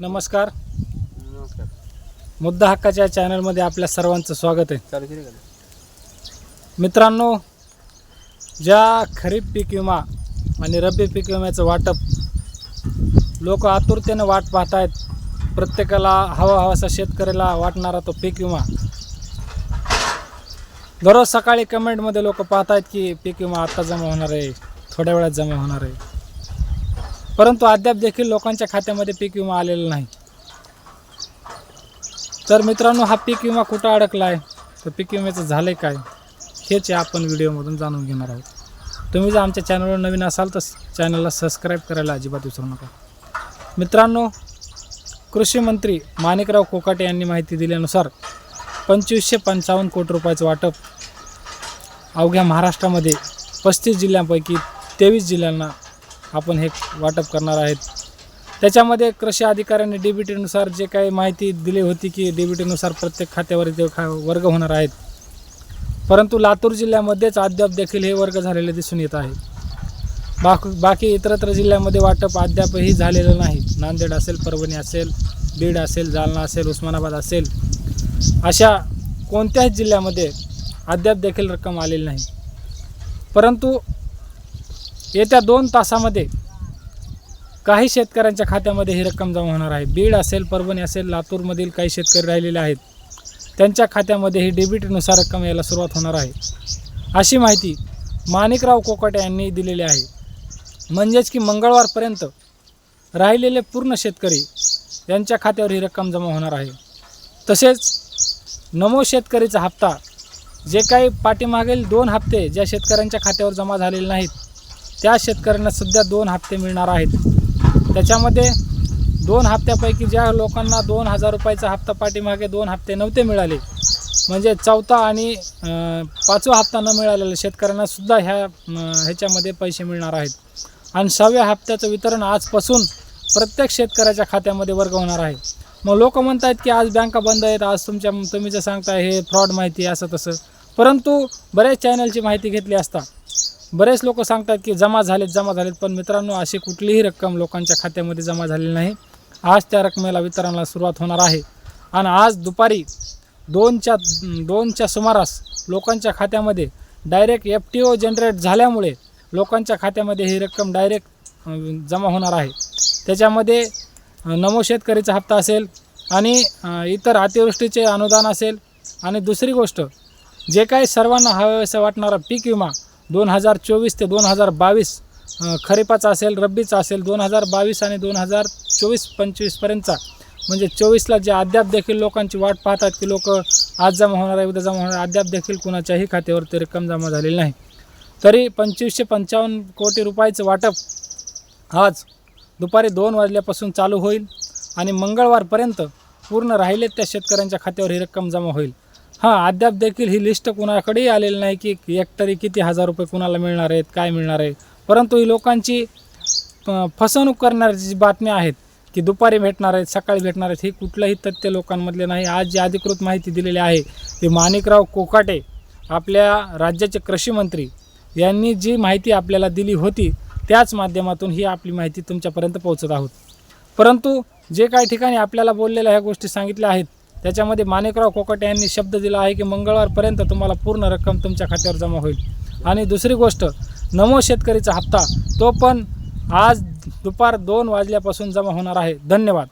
नमस्कार. नमस्कार. मुद्दा हक्काच्या चॅनलमध्ये आपल्या सर्वांचं स्वागत आहे. चालू केली का? मित्रांनो ज्या खरीप पीक विमा आणि रब्बी पीक विम्याचं वाटप लोक आतुरतेनं वाट पाहत आहेत प्रत्येकाला हवा हवासा शेतकऱ्याला वाटणारा तो पीक विमा. दररोज सकाळी कमेंटमध्ये लोक पाहत आहेत की पीक विमा आत्ता जमा होणार आहे थोड्या वेळात जमा होणार आहे. परंतु अद्याप देखील लोकांच्या खात्यामध्ये पीक विमा आलेला नाही. तर मित्रांनो हा पीक विमा कुठं अडकला आहे? तर पीक विम्याचं झालं आहे काय? हेच या आपण व्हिडिओमधून जाणून घेणार आहोत. तुम्ही जर आमच्या चॅनलवर नवीन असाल तर चॅनलला सबस्क्राईब करायला अजिबात विसरू नका. मित्रांनो कृषी मंत्री माणिकराव कोकाटे यांनी माहिती दिल्यानुसार पंचवीसशे पंचावन्न कोटी रुपयाचं वाटप अवघ्या महाराष्ट्रामध्ये पस्तीस जिल्ह्यांपैकी तेवीस जिल्ह्यांना आपण हे वाटप करणार आहेत. त्याच्यामध्ये कृषी अधिकाऱ्यांनी डी बी टीनुसार जे काही माहिती दिली होती की डी बी टीनुसार प्रत्येक खात्यावर ते खा वर्ग होणार आहेत. परंतु लातूर जिल्ह्यामध्येच अद्याप देखील हे वर्ग झालेले दिसून येत आहे. बाक बाकी इतरत्र जिल्ह्यामध्ये वाटप अद्यापही झालेलं नाही. नांदेड असेल परभणी असेल बीड असेल जालना असेल उस्मानाबाद असेल अशा कोणत्याच जिल्ह्यामध्ये अद्याप देखील रक्कम आलेली नाही. परंतु येत्या दोन तासामध्ये काही शेतकऱ्यांच्या खात्यामध्ये ही रक्कम जमा होणार आहे. बीड असेल परभणी असेल लातूरमधील काही शेतकरी राहिलेले आहेत. त्यांच्या खात्यामध्ये ही डेबिटनुसार रक्कम यायला सुरुवात होणार आहे. अशी माहिती माणिकराव कोकाटे यांनी दिलेली आहे. म्हणजेच की मंगळवारपर्यंत राहिलेले पूर्ण शेतकरी यांच्या खात्यावर ही रक्कम जमा होणार आहे. तसेच नमो शेतकरीचा हप्ता जे काही पाठीमागील दोन हप्ते ज्या शेतकऱ्यांच्या खात्यावर जमा झालेले नाहीत त्या शेतकऱ्यांना सध्या दोन हप्ते मिळणार आहेत. त्याच्यामध्ये दोन हप्त्यापैकी ज्या लोकांना दोन हजार रुपयाचा हप्ता पाठीमागे दोन हप्ते नव्हते मिळाले म्हणजे चौथा आणि पाचवा हप्ता न मिळालेल्या शेतकऱ्यांना सुद्धा ह्या ह्याच्यामध्ये पैसे मिळणार आहेत. आणि सहाव्या हप्त्याचं वितरण आजपासून प्रत्येक शेतकऱ्याच्या खात्यामध्ये वर्ग होणार आहे. मग लोक आहेत की आज बँका बंद आहेत आज तुमच्या तुम्ही जे सांगताय हे फ्रॉड माहिती आहे असं तसं. परंतु बरेच चॅनलची माहिती घेतली असता बरेच लोक सांगतात की जमा झालेत जमा झालेत पण मित्रांनो अशी कुठलीही रक्कम लोकांच्या खात्यामध्ये जमा झालेली नाही. आज त्या रकमेला वितरणाला सुरुवात होणार आहे. आणि आज दुपारी दोनच्या दोनच्या सुमारास लोकांच्या खात्यामध्ये direct F T O generate झाल्यामुळे लोकांच्या खात्यामध्ये ही रक्कम डायरेक्ट जमा होणार आहे. त्याच्यामध्ये नमो शेतकरीचा हप्ता असेल आणि इतर अतिवृष्टीचे अनुदान असेल. आणि दुसरी गोष्ट जे काही सर्वांना हवं असं वाटणारा पीक विमा दोन हजार चोवीस ते दोन हजार बावीस खरीपाचा असेल रब्बीचा असेल दोन हजार बावीस आणि दोन हजार चोवीस पंचवीसपर्यंतचा म्हणजे चोवीसला जे अद्याप देखील लोकांची वाट पाहतात की लोक आज जमा होणार आहे उद्या जमा होणार अद्याप देखील कुणाच्याही खात्यावर ते रक्कम जमा झालेली नाही. तरी पंचवीसशे पंचावन्न कोटी रुपयाचं वाटप आज दुपारी दोन वाजल्यापासून चालू होईल आणि मंगळवारपर्यंत पूर्ण राहिलेत त्या शेतकऱ्यांच्या खात्यावर ही रक्कम जमा होईल. हां अद्याप देखील ही लिस्ट कुणाकडेही आलेली नाही की हेक्टरी किती हजार रुपये कुणाला मिळणार आहेत काय मिळणार आहे परंतु ही लोकांची फसवणूक करणाऱ्या जी बातम्या आहेत की दुपारी भेटणार आहेत सकाळी भेटणार आहेत हे कुठलंही तथ्य लोकांमधले नाही. आज जी अधिकृत माहिती दिलेली आहे ती माणिकराव कोकाटे आपल्या राज्याचे कृषी मंत्री यांनी जी माहिती आपल्याला दिली होती त्याच माध्यमातून ही आपली माहिती तुमच्यापर्यंत पोहोचत आहोत. परंतु जे काही ठिकाणी आपल्याला बोललेल्या ह्या गोष्टी सांगितल्या आहेत त्याच्यामध्ये माणिकराव कोकटे यांनी शब्द दिला आहे की मंगळवारपर्यंत तुम्हाला पूर्ण रक्कम तुमच्या खात्यावर जमा होईल. आणि दुसरी गोष्ट नमो शेतकरीचा हप्ता तो पण आज दुपार दोन वाजल्यापासून जमा होणार आहे. धन्यवाद.